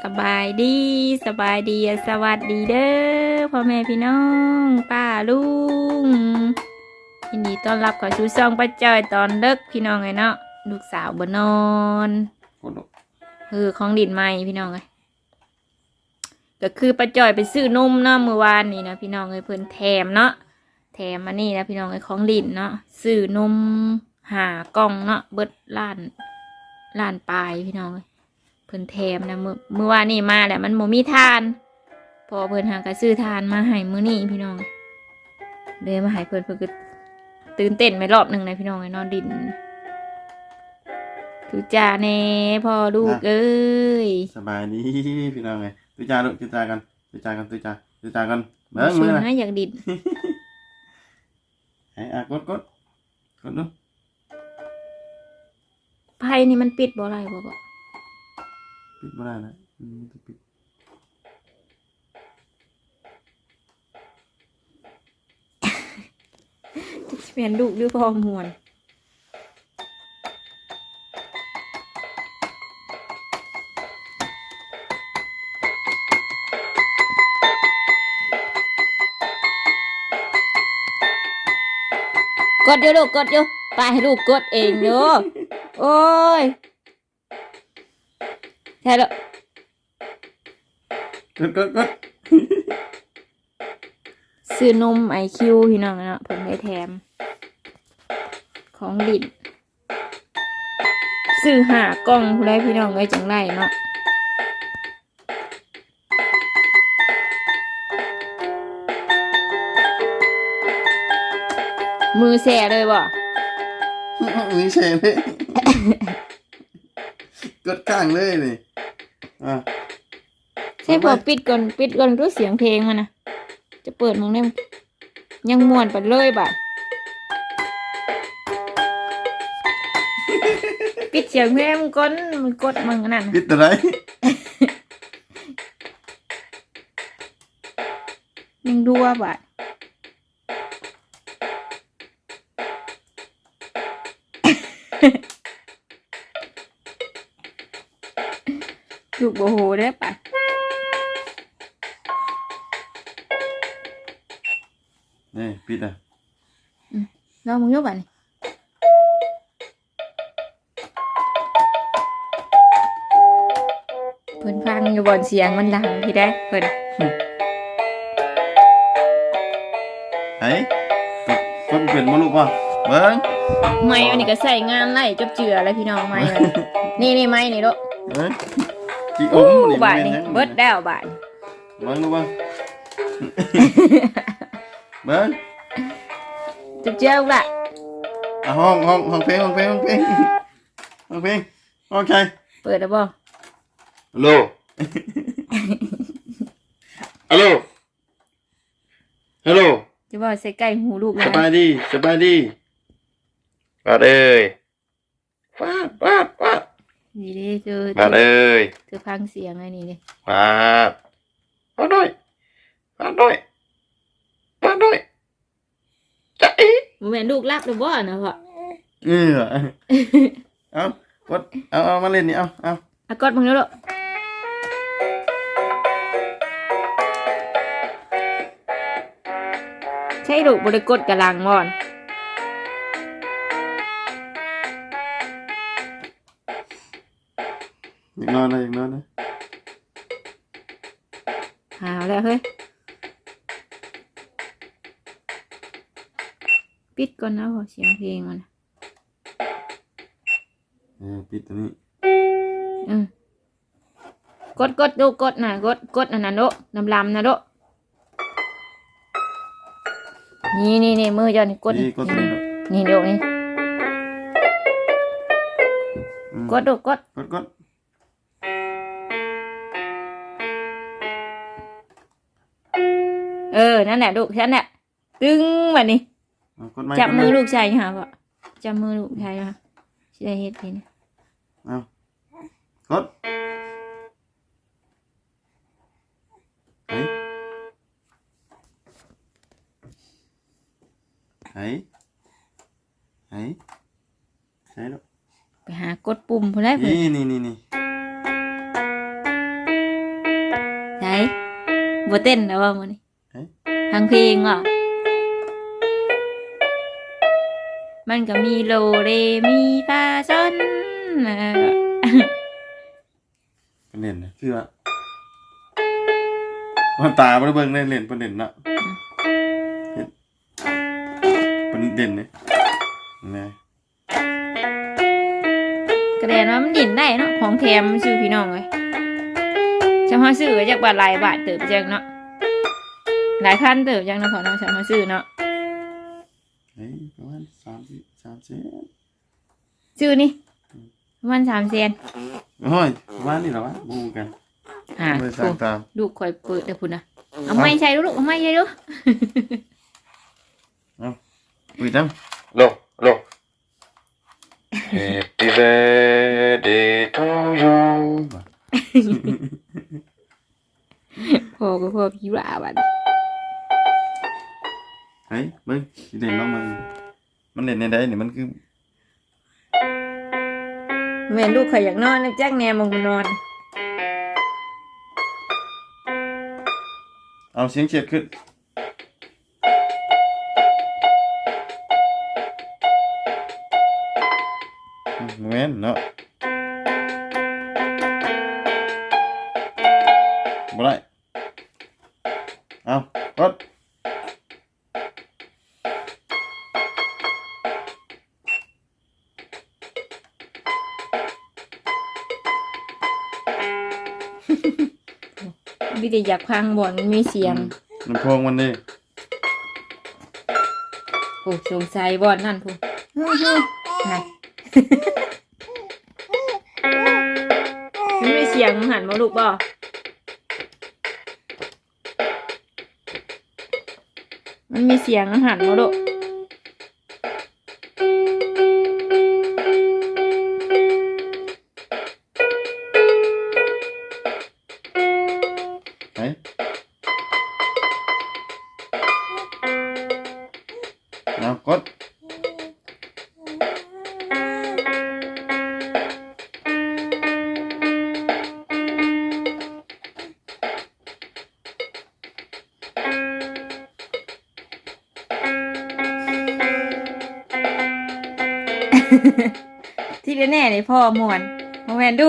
สบายดีสบายดีสวัสดีเด้อพ่อแม่พี่น้องป้าลุงยินดีต้อนรับเข้าสู่ช่องป้าจอยตอนเลิกพี่น้องไงเนาะลูกสาวบนนอนกดลงคือของดินใหม่พี่น้องไงก็คือป้าจอยไปซื้อนมเนาะเมื่อวานนี้นะพี่น้องไงเพิ่นแถมเนาะแถมมานี่นะพี่น้องไงของดินเนาะซื้อนมหากล่องเนาะเบิดล้านล้านปลายพี่น้องเอ้ยเพิ่นแถมนะมือมือวานนี่มาแหละมันโมมีทาน พอเพิ่นหากระซื้อทานมาให้มื้อนี้พี่น้องเลยมาให้เพิ่นเพิ่นก็ตื่นเต้นไปรอบหนึ่งนะพี่น้องไอ้นอนดินทุจ่าแน่พ่อลูกเอ้ยสบายดีพี่น้องไงตุจาลูกตุจากันตุจากันตุจาตุจากันเบิ้งชมืวอนนะนะอยากดินไอ้อะกดกดกดดูไพ่นี่มันปิดบ่ไรบ่บ่ ปิดไม่ได้นะมต้องปิดจะเปลี่ยนลูกหรือพอมวนกดเดี๋ยวลูกกดเดี๋ยวไปให้ลูกกดเองเด้อโอ้ย ใช่แล้วกดกดกดซื้อนมไอคิวพี่น้องเนาะเพิ่นได้แถม ของดินซื้อหากล่องผู้ใดพี่น้องไว้จังไรเนาะมือแส่เลยบ่มีเชนเลยกดข้างเลยนี่ อะใช่พอปิดก่อนปิดก่อนด้วยเสียงเพลงมันนะจะเปิดมึงได้ยังม่วนไปเลยบ่ะปิดเสียงเพลงมันก่อนมันกดมึงอันนั่นน่ะปิดอะไรยังดูว่าบ่ะ ลูกโบโหได้ปะนี่ปิดอะน้องมึงยกบ่ะนี่เพิ่นฟังอยู่บนเสียงมันดังพี่ได้เพิ่นไอ้กดกดเป็นมาลูกป่ะเบิ้งไม้อันนี้ก็ใส่งานไล่จบเจือแล้วพี่น้องไม้อันนี้นี่นี่ไม้นี่ลูกเบิ้ง จีอโอ้มนี่บาทมันี่ยังเบิดแล้วบาทเบิ้งลูกเบิ้งเบิ้งจบเจือลูกละอะห้องห้องห้องเพลงห้องเพลงห้องเพลงห้องเพลงโอเคเปิดแล้วบ่ฮัลโหลฮัลโหลฮัลโหลจะบ่ใส่ใกล้หูลูกสนะบายดีสบายดีปาดเอ้ยปาดปาดปาด นี่เด้เจอปาดเอ้ยเจอฟังเสียงไอ้นี่เด้ปาดปาดหน่อยปาดหน่อยปาดหน่อยจะอีบ่แม่นลูกรับหรือบ่นะพ่อเออเอากดเอาเอามาเล่นนี่เอาเอาอะกดมึงแล้วลูกใช่ลูกบ่ได้กดกำลังบ่อน อยากนอนเลยอยากนอนเลยหาแล้วเฮ้ย ปิดก่อนนะพ่อเสียงเพลงมันน่ะเออปิดตัวนี้อืมกดกดดูกดน่ะกดกดอันนั้นโดลำลำนะโดนี่นี่นี่มือเจ้านี่กดนี่กดตัวนี้ลูกนี่เดี๋ยวนี่อืมกดดูกดกดกด เออ นั่นแหละลูกฉันแหละตึงแบบนี้เอากดไม้จับกดมืไอลูกชายค่ะพ่อจับมือลูกชายค่ะสิได้เฮ็ดเห็นเอากดไหนไหนไหนไหนลูกไปหากดปุ่มพอได้เพิ่นนี่นี่นี่นี่บ่เต้นแล้วว่ามื้อนี้เฮ้ย ทางเพลงว่ะ มันก็มีโลเรมีฟาซอนเออเป็นเล่นนะคือว่ามันตาบ่ได้เบิ่งเล่นเล่นเป็นเล่นเนาะเฮ็ดเป็นเด่นนี่นะกระเดนว่ามันดินได้เนาะของแถมซื้อพี่น้องเลยจะมาซื้อก็จากบาทหลายบาทเติบจังเนาะ หลายพันเติบจังเนาะพอเนาะจะมาซื้อเนาะเฮ้ยประมาณสามสิบสามสิบซื้อนี่ประมันสามเซนโอ้ยประมาณนี้เหรอวะบูกันอ่าไม่สั่งตามลูกคอยเปิดเดี๋ยวพุ่นนะเอาไม่ใช่ลูกเอาไม่ใช่ลูกอุ้ยตั้งโลโล Happy birthday to you พอก็พอพี่ว่าบัด เฮ้ยเบิ่งสิเด่นเนาะมันมันเด่นในใดนี่มันคือแม่นลูกข่อยอยากนอนนะจักแนมมึงนอน เอาเสียงเฉียดขึ้นอืมแม่นเนาะ วิธีอยากพังบ่อนมันมีเสียงลำโพงมันนี่โอ้สงสัยบ่อนนั่นพูไหนมันมีเสียงหันมาลูกบ่มันมีเสียงหันมาลูก เฮ้ยเอากดที่แน่ๆนี่พ่อมวนโมแมนดู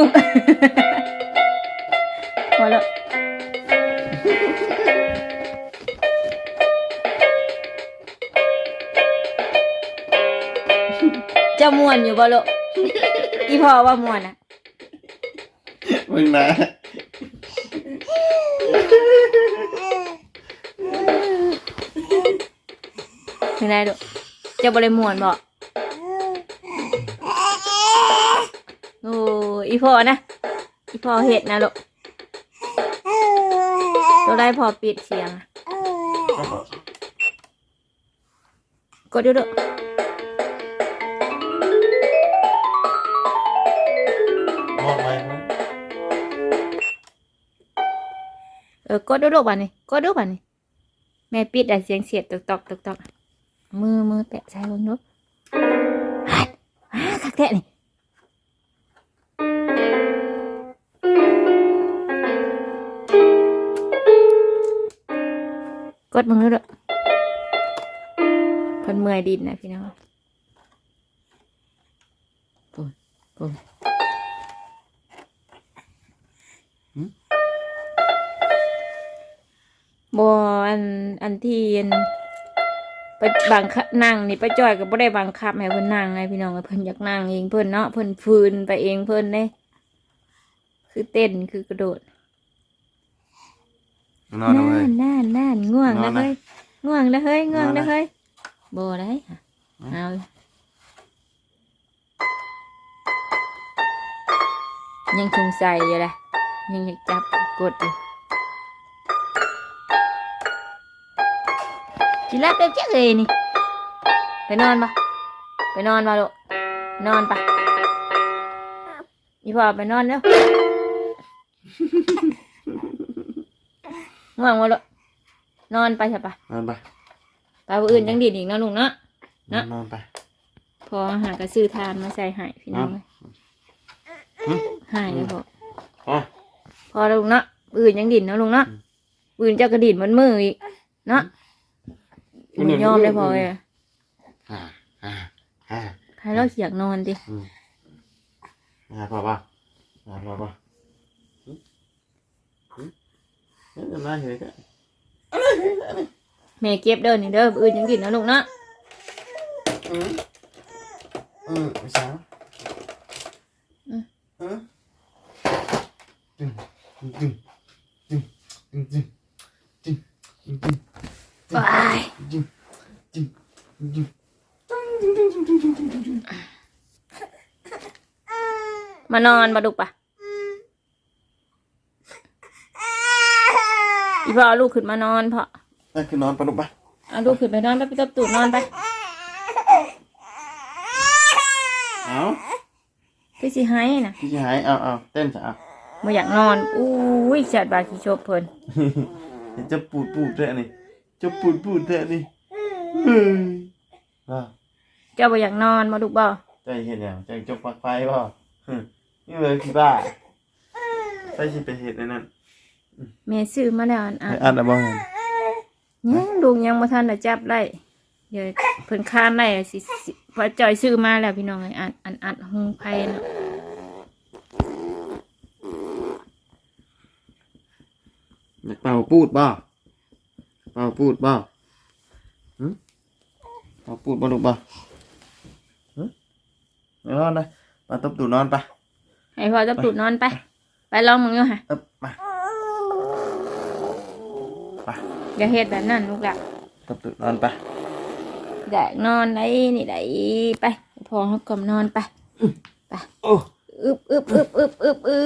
จะมวนอยู่บ่ลูกอีพ่อว่ามวนอะมึงนะเป็นไรลูกเจะบริมวนบ่โอ้อีพ่อนะอีพ่อเห็ดนะลูก ตัวได้พอปิดเสียงอะกดดูดูมองไปมั้งเออกดดูดูบ้านนี่กดดูบ้านนี่แม่ปิดอะเสียงเสียดตอกตอกตอกตอกมือมือแตะใส่บนนกฮัดฮ่าคักแตะนี่ ดมึงดูดูเพิ่นเมื่อยดินนะพี่น้องปุ่นปุ่นบอันอันที่อันไปบังคับนั่งนี่ป้าจ้อยก็บ่ได้บังคับให้เพิ่นนั่งไงพี่น้องเพิ่นอยากนั่งเองเพิ่นเนาะเพิ่นฟืนไปเองเพิ่นเด้คือเต้นคือกระโดด นอนเอาเลยน่านน่านง่วงนอแล้วนนะเฮ้ยง่วงแล้วเฮ้ยง่วงนอนนะแล้วเฮ้ยบ่ได้ค่ะเอายังสงสัยอยู่เลยยังอยากจับกดอยู่จิรับเป๊บจักเลยนี่ ไปนอนปะไปนอนปะลูกนอนปะอีพ่อไปนอนแล้ว ง่วงวะลูกนอนไปใช่ปะนอนไปไปผู้อื่นยังดีดอีกเนาะลุงเนาะนะนอนไป พอหากระซื้อทานมาใส่ใหายพี่น้องเลยหึใหายเลยบอกอ๋อพอแล้วลุงเนาะผู้อื่นยังดินเนาะลุงเนาะอืมปืนเจ้ากระดิ่นมันมืออีกเนาะมันยอมเลยพอเลยฮ่าฮ่าฮ่าใครเราอยากนอนดิฮ่าพอป่ะฮ่าพอป่ะหึหึ เฮ้ยอะไรเหรอกันแม่เก็บเด้อนี่เด้ออื่นยังกินนะลูกเนาะอืมอืมไม่ใช่อืมอืมจึงจึงจึงจึงจึงจึงจึงจึงว้ายจึงจึงจึงมานอนมาดูปะ อีพ่อเอาลูกขึ้นมานอนพ่อนั่นคือนอนปะนุปะเอาลูกขึ้นไปนอนไปไปตบตูดนอนไปเอาพี่สิให้นะพี่ชายเอาเอาเต้นจ้ะเอามาอยากนอนอู้ยจัดบาขี้โชบเพิ่นจะปูดปูดแท้นี่จะปูดปูดแท้นี่เฮ้ยว่าเจ้าบ่อยากนอนมาดูบ่ใจเห็นอย่างใจจกปลักไฟบ่หึนี่เลยพี่บ้าไปสิไปเห็ดในนั้น แม่ซื้อมาแล้วอันอัให้นอัดอะบ้างยังลุงยังบ่ทันได้จับได้เดี๋ยวเพิ่นค้านได้สิสิพอจอยซื้อมาแล้วพี่น้องไอ้อันอันอันหงไผเนาะอยากเป่าปูดบ่เป่าปูดบ่หึเป่าปูดบ่ลูกบ่หึไม่นอนนะมาตบตูดนอนปะให้พ่อตบตูดนอนไป ไปลองมึงอยู่ค่ะเอ๊บมา ไปอย่าเฮ็ดแบบนั้นลูกหละตบตูดนอนปะอยากนอนได้นี่ได้ไป พอเขากลมนอนไปโอ้อึบอึบอึบอึบอึบอึ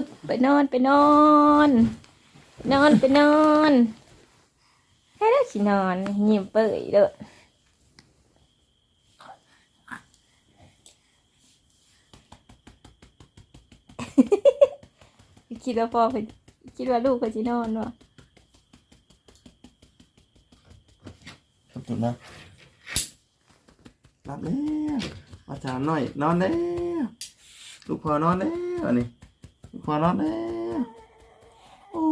บไปนอนไปนอน นอนไปนอนให้ได้สินอนยิ้มเปื่อยเด้อคิดว่าพ่อเพิ่นคิดว่าลูกเพิ่นสินอนวะ ตบตูด นอนหลับแล้วมาถามหน่อย นอนแล้วลูกพอนอนแล้วอันนี้ลูกพอนอนแล้วโอ้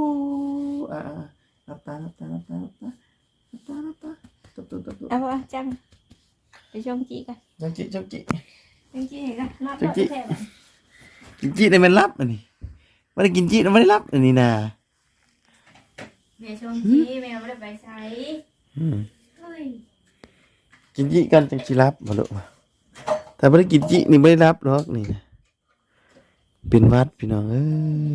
อ่าหลับตาหลับตาหลับตาหลับตาหลับตาหลับตาตบตูดตบตูดเอาพ่อจังไปชมจีกันจังจิจังจิชมจีกันนอนจังจิแท้บัดกินจีได้มันรับอันนี้ไม่ได้กินจีแล้วไม่ได้รับอันนี้นะแม่ชมจีแม่ไม่ได้ไปใช้อืมเฮ้ ยกินจีกันจังจีรับมาลูกมาแต่ไม่ได้กินจีนี่ไม่ได้รับหรอกนี่นะเป็นวัดพี่น้องเอ้ย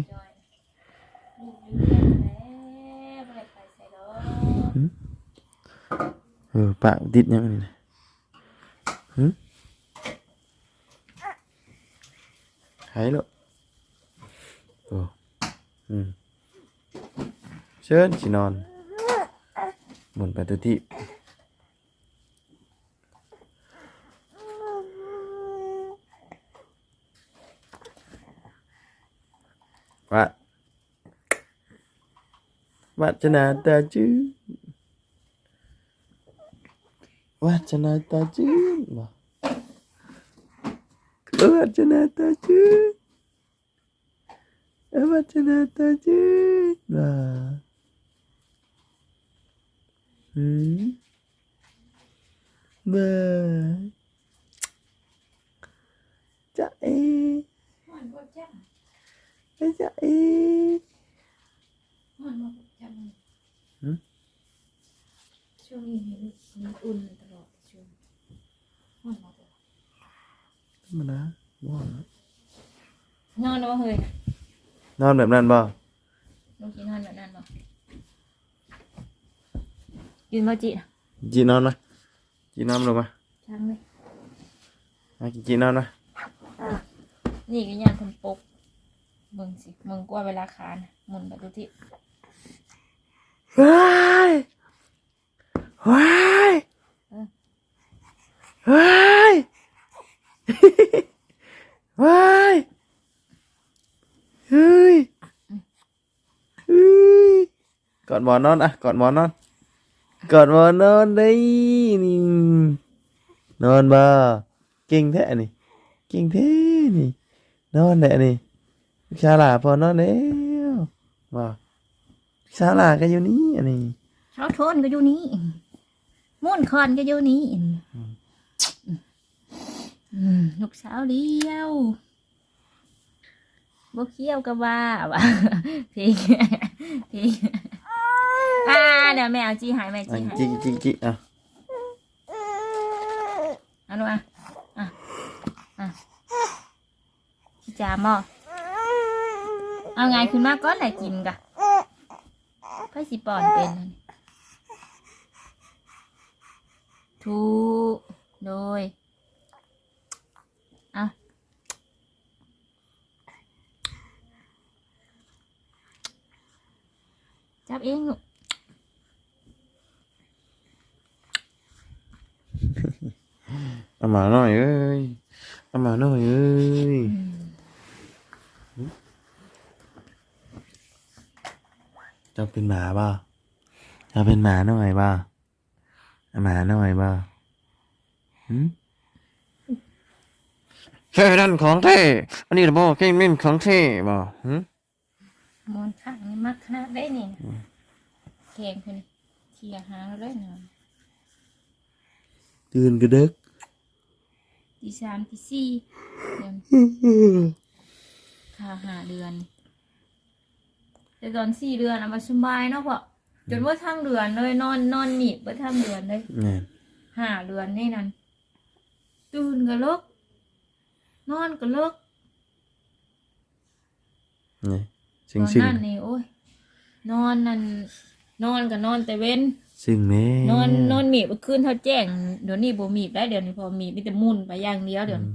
เออปากติดยังนี่นะหึหายแล้วโอ้อืมเชิญสินอนหมุนไปตัวที่ Pak. Pak Cenata cu. Wah Cenata cu. Wah. Eh, Wah Cenata cu. Wah Cenata cu. Wah. Hmm. Wah. จะเอมันบ่จังหืมช่วงนี้เห็นมันอุ่นตลอดช่วงมันบ่ตลอดธรรมดาบ่นะนอนบ่เฮ้ยนอนแบบนั้นบ่ลูกกินนอนแบบนั้นบ่กินบ่จิน่ะจีนอนมาจีนอนลงมาช่างเลยมากินจีนอนมานี่ก็ย่านคนปกเบิ่งสิมึงกว่าเวลาคานหมุนไปดูที่ว้ายว้ายว้ายว้ายเฮ้ยเฮ้ยกอดหมอนนอนอะกอดหมอนนอนกอดหมอนนอนได้นี่นอนบ่เก่งแท้นี่เก่งแท้นี่นอนแหละนี่ ชาลาพอนอนแล้วมาสาวหลาก็อยู่นี่อันนี้เช้าโทนก็อยู่นี่ม่วนคอนก็อยู่นี่อืมลูกสาวเดียวบ่เคี้ยวก็ว่าว่ะพี่พี่อ่าเดี๋ยวแม่เอาจีหายแม่อะจีหายจิกจิกจิกอะเอาลูกอะอะอะพี่จามบ่ เอาไงขึ้นมาก้อนไหนกินกะไพ่สิปอนเป็นนั่นถูกโดยเอาจับเองลูกเอามาหน่อยเอ้ยเอามาหน่อยเอ้ย จะเป็นหมาบ่เจะเป็นหมาหน่อยบ่เอาหมาหน่อยบ่หืมแค่นั้นของเท่อันนี้ระบบแค่นี้ของเท่บ่หืมมอนข้างนี่มักขนาดได้นี่นะแข็งขึ้นเทียหางเลยเนาะตื่นกระดึกตีสามตีสี่เดือนค่าหาเดือน แต่ตอนสี่เดือนอะมันสบายเนาะเพราะจนว่าทั้งเดือนเลยนอนนอนหนีบว่าทั้งเดือนเลยเนี่ยห้าเดือนนี่นั่นตื่นก็เลิกนอนก็เลิกนี่ตซึ่งอนซึ่งนั้นนี่โอ้ยนอนนั่นนอนก็นอนแต่เว้น ซึ่งแม่นอนนอนหมีบคืนเท่าแจ้งเดี๋ยวนี้บ่หมีบได้เดี๋ยวนี้พอหมีบมีแต่มุ่นไปอย่างเดียวเดี๋ยวนี้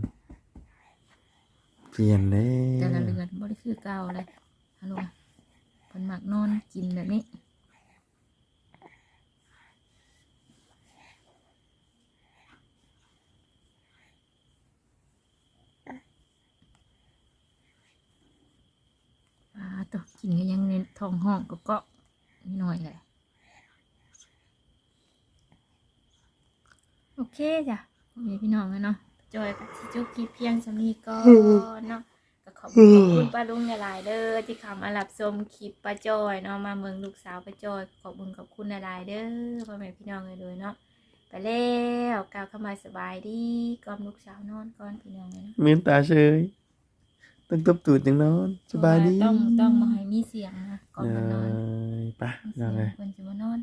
เปลี่ยนเลยแต่ละเรือนบ่ได้คือเก่าเลยฮัลโหล เพิ่นมักนอนกินแบบนี้อ่าตัวกินก็ยังในท้องห้องก็เกาะนิดหน่อยเลยโอเคจ้ะพ่อแม่พี่น้องเลยเนาะจอยกับที่จุกคลิเพียงสำนีก่อนเนาะ ก็ขอบคุณขอบคุณป้าลุงหลายๆเด้อที่เข้ามารับชมคลิปป้าจอยเนาะมาเมืองลูกสาวป้าจอยขอบคุณขอบคุณหลายๆเด้อพ่อแม่พี่น้องเลยเลยเนาะไปแล้วกล่าวเข้ามาสบายดีกล่อมลูกสาวนอนก่อนพี่น้องเลยเนาะมืนตาเฉยต้องตบตูดจังนอนสบายดีเพระว่ต้องต้องมาให้มีเสียงนะก่อนเอมานอนอไปมีนอนเสีเลยยเพิ่นจะมานอน